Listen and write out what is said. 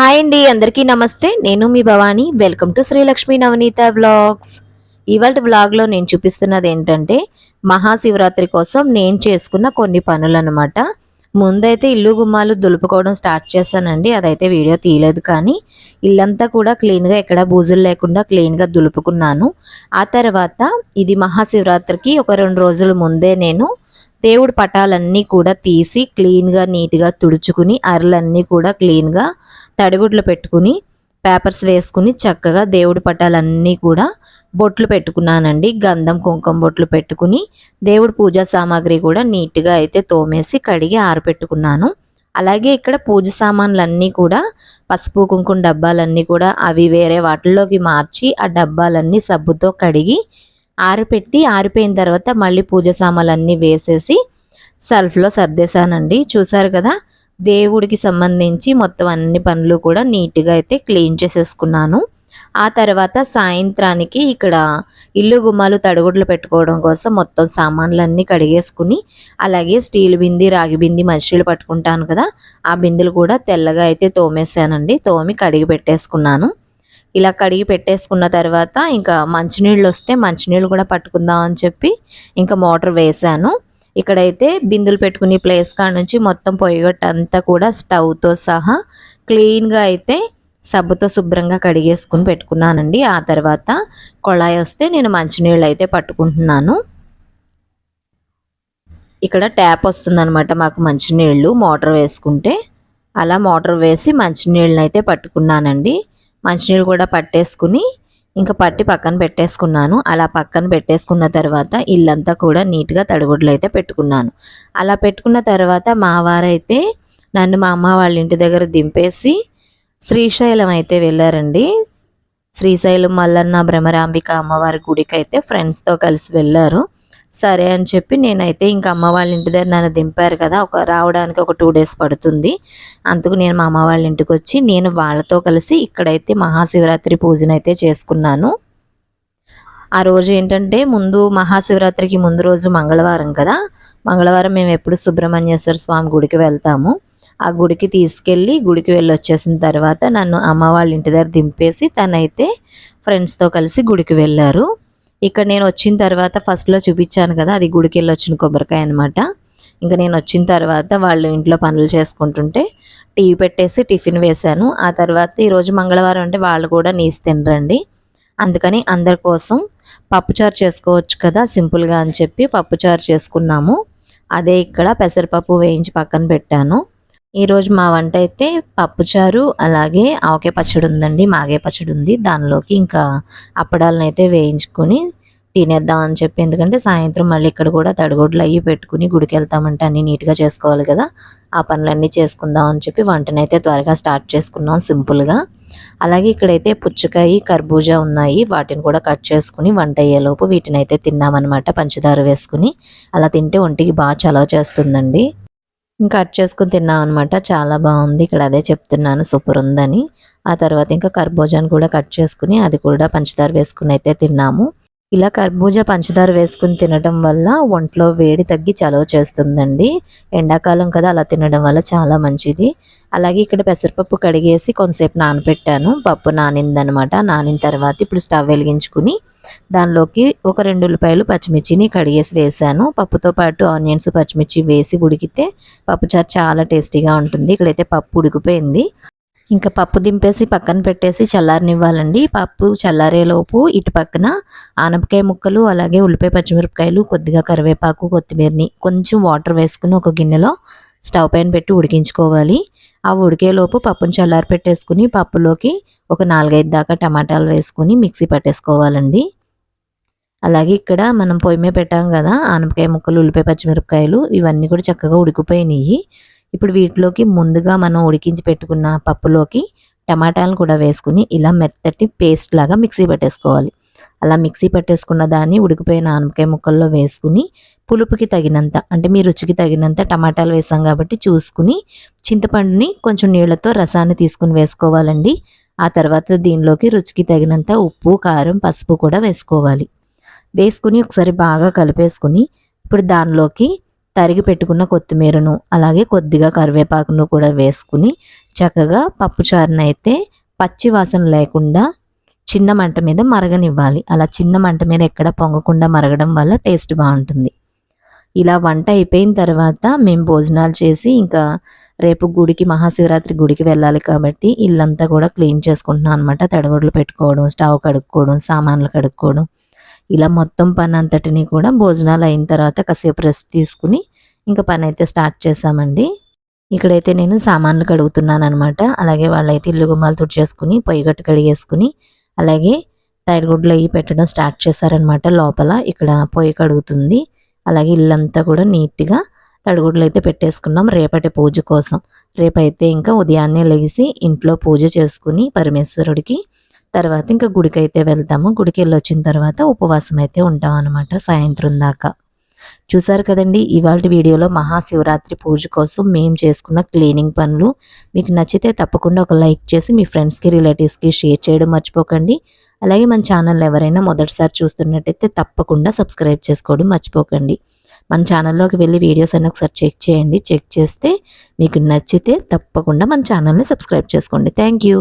Hi అండి అందరికీ నమస్తే. నేను మీ Bhavani. Welcome to Srilakshmi Navaneetha vlogs. ఇవాళ వ్లాగ్లో నేను చూపిస్తున్నది ఏంటంటే మహాశివరాత్రి కోసం నేను చేసుకున్న కొన్ని పనులు అనమాట ముందైతే ఇల్లు గుమ్మాలు దులుపుకోవడం స్టార్ట్ చేశానండి. అదైతే వీడియో తీయలేదు కానీ ఇల్లంతా కూడా క్లీన్గా ఎక్కడ బూజులు లేకుండా క్లీన్గా దులుపుకున్నాను. ఆ తర్వాత ఇది మహాశివరాత్రికి ఒక రెండు రోజుల ముందే నేను దేవుడి పటాలన్నీ కూడా తీసి క్లీన్గా నీట్గా తుడుచుకుని అరలన్నీ కూడా క్లీన్గా తడిగుడ్లు పెట్టుకుని పేపర్స్ వేసుకుని చక్కగా దేవుడి పటాలన్నీ కూడా బొట్లు పెట్టుకున్నానండి. గంధం కుంకుమ బొట్లు పెట్టుకుని దేవుడి పూజా సామాగ్రి కూడా నీట్గా అయితే తోమేసి కడిగి ఆరపెట్టుకున్నాను. అలాగే ఇక్కడ పూజ సామాన్లన్నీ కూడా పసుపు కుంకుమ డబ్బాలన్నీ కూడా అవి వేరే వాటిల్లోకి మార్చి ఆ డబ్బాలన్నీ సబ్బుతో కడిగి ఆరిపెట్టి ఆరిపోయిన తర్వాత మళ్ళీ పూజ సామాన్లన్నీ వేసేసి సెల్ఫ్లో సర్దేశానండి. చూసారు కదా దేవుడికి సంబంధించి మొత్తం అన్ని పనులు కూడా నీట్గా అయితే క్లీన్ చేసేసుకున్నాను. ఆ తర్వాత సాయంత్రానికి ఇక్కడ ఇల్లు గుమ్మాలు తడుగుడ్లు పెట్టుకోవడం కోసం మొత్తం సామాన్లన్నీ కడిగేసుకుని అలాగే స్టీల్ బింది రాగి బింది మనుషులు పట్టుకుంటాను కదా ఆ బిందెలు కూడా తెల్లగా అయితే తోమేశానండి. తోమి కడిగి పెట్టేసుకున్నాను. ఇలా కడిగి పెట్టేసుకున్న తర్వాత ఇంకా మంచినీళ్ళు వస్తే మంచినీళ్ళు కూడా పట్టుకుందాం అని చెప్పి ఇంకా మోటార్ వేశాను. ఇక్కడైతే బిందులు పెట్టుకునే ప్లేస్ కాడ నుంచి మొత్తం పొయ్యిగట్టంతా కూడా స్టవ్తో సహా క్లీన్గా అయితే సబ్బుతో శుభ్రంగా కడిగేసుకుని పెట్టుకున్నానండి. ఆ తర్వాత కొళాయి వస్తే నేను మంచినీళ్ళు అయితే పట్టుకుంటున్నాను. ఇక్కడ ట్యాప్ వస్తుందన్నమాట మాకు మంచినీళ్ళు మోటార్ వేసుకుంటే. అలా మోటార్ వేసి మంచినీళ్ళని అయితే పట్టుకున్నానండి. మంచినీళ్ళు కూడా పట్టేసుకుని ఇంకా పట్టి పక్కన పెట్టేసుకున్నాను. అలా పక్కన పెట్టేసుకున్న తర్వాత ఇల్లంతా కూడా నీట్గా తడిగుడ్లు అయితే పెట్టుకున్నాను. అలా పెట్టుకున్న తర్వాత మా వారైతే నన్ను మా అమ్మ వాళ్ళ ఇంటి దగ్గర దింపేసి శ్రీశైలం అయితే వెళ్ళారండి. శ్రీశైలం మల్లన్న భ్రమరాంబిక అమ్మవారి గుడికి అయితే ఫ్రెండ్స్తో కలిసి వెళ్ళారు. సరే అని చెప్పి నేనైతే ఇంకా అమ్మ వాళ్ళ ఇంటి దగ్గర నన్ను దింపారు కదా ఒక రావడానికి ఒక టూ డేస్ పడుతుంది. అందుకు నేను మా అమ్మ వాళ్ళ ఇంటికి వచ్చి నేను వాళ్ళతో కలిసి ఇక్కడైతే మహాశివరాత్రి పూజనైతే చేసుకున్నాను. ఆ రోజు ఏంటంటే ముందు మహాశివరాత్రికి ముందు రోజు మంగళవారం కదా మంగళవారం మేము ఎప్పుడు సుబ్రహ్మణ్యేశ్వర స్వామి గుడికి వెళ్తాము. ఆ గుడికి తీసుకెళ్ళి గుడికి వెళ్ళి వచ్చేసిన తర్వాత నన్ను అమ్మ వాళ్ళ ఇంటి దగ్గర దింపేసి తనైతే ఫ్రెండ్స్తో కలిసి గుడికి వెళ్ళారు. ఇక్కడ నేను వచ్చిన తర్వాత ఫస్ట్లో చూపించాను కదా అది గుడికి వెళ్ళి వచ్చిన కొబ్బరికాయ అనమాట ఇంకా నేను వచ్చిన తర్వాత వాళ్ళు ఇంట్లో పనులు చేసుకుంటుంటే టీ పెట్టేసి టిఫిన్ వేశాను. ఆ తర్వాత ఈరోజు మంగళవారం అంటే వాళ్ళు కూడా నీసి తినరండి. అందుకని అందరి కోసం పప్పుచారు చేసుకోవచ్చు కదా సింపుల్గా అని చెప్పి పప్పుచారు చేసుకున్నాము. అదే ఇక్కడ పెసరపప్పు వేయించి పక్కన పెట్టాను. ఈరోజు మా వంట అయితే పప్పుచారు అలాగే ఆవకాయ పచ్చడి ఉందండి మాగే పచ్చడి ఉంది. దానిలోకి ఇంకా అప్పడాలను అయితే వేయించుకొని తినేద్దాం అని చెప్పి ఎందుకంటే సాయంత్రం మళ్ళీ ఇక్కడ కూడా తడిగొడ్లు అయ్యి పెట్టుకుని గుడికి వెళ్తామంటే అన్నీ నీట్గా చేసుకోవాలి కదా. ఆ పనులన్నీ చేసుకుందాం అని చెప్పి వంటనైతే త్వరగా స్టార్ట్ చేసుకున్నాం సింపుల్గా. అలాగే ఇక్కడైతే పుచ్చకాయ కర్బూజా ఉన్నాయి. వాటిని కూడా కట్ చేసుకుని వంట అయ్యేలోపు వీటిని అయితే తిన్నామన్నమాట పంచదార వేసుకుని. అలా తింటే ఒంటికి బాగా చలవ చేస్తుందండి. ఇంకా కట్ చేసుకుని తిన్నాం అనమాట చాలా బాగుంది. ఇక్కడ అదే చెప్తున్నాను. సూపర్ ఉందని. ఆ తర్వాత ఇంకా కర్బూజాని కూడా కట్ చేసుకుని అది కూడా పంచదార వేసుకుని అయితే తిన్నాము. ఇలా కర్బూజా పంచదార వేసుకుని తినడం వల్ల ఒంట్లో వేడి తగ్గి చలవ చేస్తుందండి. ఎండాకాలం కదా అలా తినడం వల్ల చాలా మంచిది. అలాగే ఇక్కడ పెసరపప్పు కడిగేసి కొంతసేపు నానబెట్టాను పప్పు నానిందనమాట. నానిన తర్వాత ఇప్పుడు స్టవ్ వెలిగించుకుని దానిలోకి ఒక రెండు ఉల్లిపాయలు పచ్చిమిర్చిని కడిగేసి వేసాను పప్పుతో పాటు ఆనియన్స్ పచ్చిమిర్చి వేసి ఉడికితే పప్పుచారు చాలా టేస్టీగా ఉంటుంది. ఇక్కడైతే పప్పు ఉడికిపోయింది. ఇంకా పప్పు దింపేసి పక్కన పెట్టేసి చల్లారనివ్వాలండి. పప్పు చల్లారేలోపు ఇటు పక్కన ఆనపకాయ ముక్కలు అలాగే ఉల్లిపాయ పచ్చిమిరపకాయలు కొద్దిగా కరివేపాకు కొత్తిమీరని కొంచెం వాటర్ వేసుకుని ఒక గిన్నెలో స్టవ్ పైన పెట్టి ఉడికించుకోవాలి. ఆ ఉడికేలోపు పప్పును చల్లారి పెట్టేసుకుని పప్పులోకి ఒక నాలుగైదు దాకా టమాటాలు వేసుకుని మిక్సీ పట్టేసుకోవాలండి. అలాగే ఇక్కడ మనం పొయ్యి మీద పెట్టాం కదా ఆనపకాయ ముక్కలు ఉల్లిపాయ పచ్చిమిరపకాయలు ఇవన్నీ కూడా చక్కగా ఉడికిపోయినాయి. ఇప్పుడు వీటిలోకి ముందుగా మనం ఉడికించి పెట్టుకున్న పప్పులోకి టమాటాలను కూడా వేసుకుని ఇలా మెత్తటి పేస్ట్ లాగా మిక్సీ పట్టేసుకోవాలి. అలా మిక్సీ పట్టేసుకున్న దాన్ని ఉడికిపోయిన ఆనపకాయ ముక్కల్లో వేసుకుని పులుపుకి తగినంత అంటే మీ రుచికి తగినంత టమాటాలు వేసాం కాబట్టి చూసుకుని చింతపండుని కొంచెం నీళ్ళతో రసాన్ని తీసుకుని వేసుకోవాలండి. ఆ తర్వాత దీనిలోకి రుచికి తగినంత ఉప్పు కారం పసుపు కూడా వేసుకోవాలి. వేసుకుని ఒకసారి బాగా కలిపేసుకుని ఇప్పుడు దానిలోకి తరిగి పెట్టుకున్న కొత్తిమీరను అలాగే కొద్దిగా కరివేపాకును కూడా వేసుకుని చక్కగా పప్పుచారును అయితే పచ్చి వాసన లేకుండా చిన్న మంట మీద మరగనివ్వాలి. అలా చిన్న మంట మీద ఎక్కడ పొంగకుండా మరగడం వల్ల టేస్ట్ బాగుంటుంది. ఇలా వంట అయిపోయిన తర్వాత మేము భోజనాలు చేసి ఇంకా రేపు గుడికి మహాశివరాత్రి గుడికి వెళ్ళాలి కాబట్టి ఇల్లంతా కూడా క్లీన్ చేసుకుంటున్నాం అనమాట తడగొడ్లు పెట్టుకోవడం స్టవ్ కడుక్కోవడం సామాన్లు కడుక్కోవడం. ఇలా మొత్తం పని అంతటిని కూడా భోజనాలు అయిన తర్వాత కాసేపు రెస్ట్ తీసుకుని ఇంకా పని అయితే స్టార్ట్ చేసామండి ఇక్కడైతే నేను సామాన్లు కడుగుతున్నాను అనమాట అలాగే వాళ్ళైతే ఇల్లు గుమ్మాలు తుడిచేసుకుని పొయ్యి గట్టు కడిగేసుకుని అలాగే తైడగుడ్లు అవి పెట్టడం స్టార్ట్ చేశారనమాట లోపల. ఇక్కడ పొయ్యి కడుగుతుంది. అలాగే ఇల్లంతా కూడా నీట్గా తడిగుడ్లు అయితే పెట్టేసుకున్నాం రేపటి పూజ కోసం. రేపైతే ఇంకా ఉదయాన్నే లెగిసి ఇంట్లో పూజ చేసుకుని పరమేశ్వరుడికి తర్వాత ఇంకా గుడికి అయితే వెళ్తాము. గుడికి వెళ్ళి వచ్చిన తర్వాత ఉపవాసం అయితే ఉంటాం అనమాట సాయంత్రం దాకా. చూసారు కదండి ఇవాళ వీడియోలో మహాశివరాత్రి పూజ కోసం మేము చేసుకున్న క్లీనింగ్ పనులు. మీకు నచ్చితే తప్పకుండా ఒక లైక్ చేసి మీ ఫ్రెండ్స్కి రిలేటివ్స్కి షేర్ చేయడం మర్చిపోకండి. అలాగే మన ఛానల్ ఎవరైనా మొదటిసారి చూస్తున్నట్టయితే తప్పకుండా సబ్స్క్రైబ్ చేసుకోవడం మర్చిపోకండి. మన ఛానల్లోకి వెళ్ళి వీడియోస్ అన్నీ ఒకసారి చెక్ చేయండి. చెక్ చేస్తే మీకు నచ్చితే తప్పకుండా మన ఛానల్ని సబ్స్క్రైబ్ చేసుకోండి. Thank you.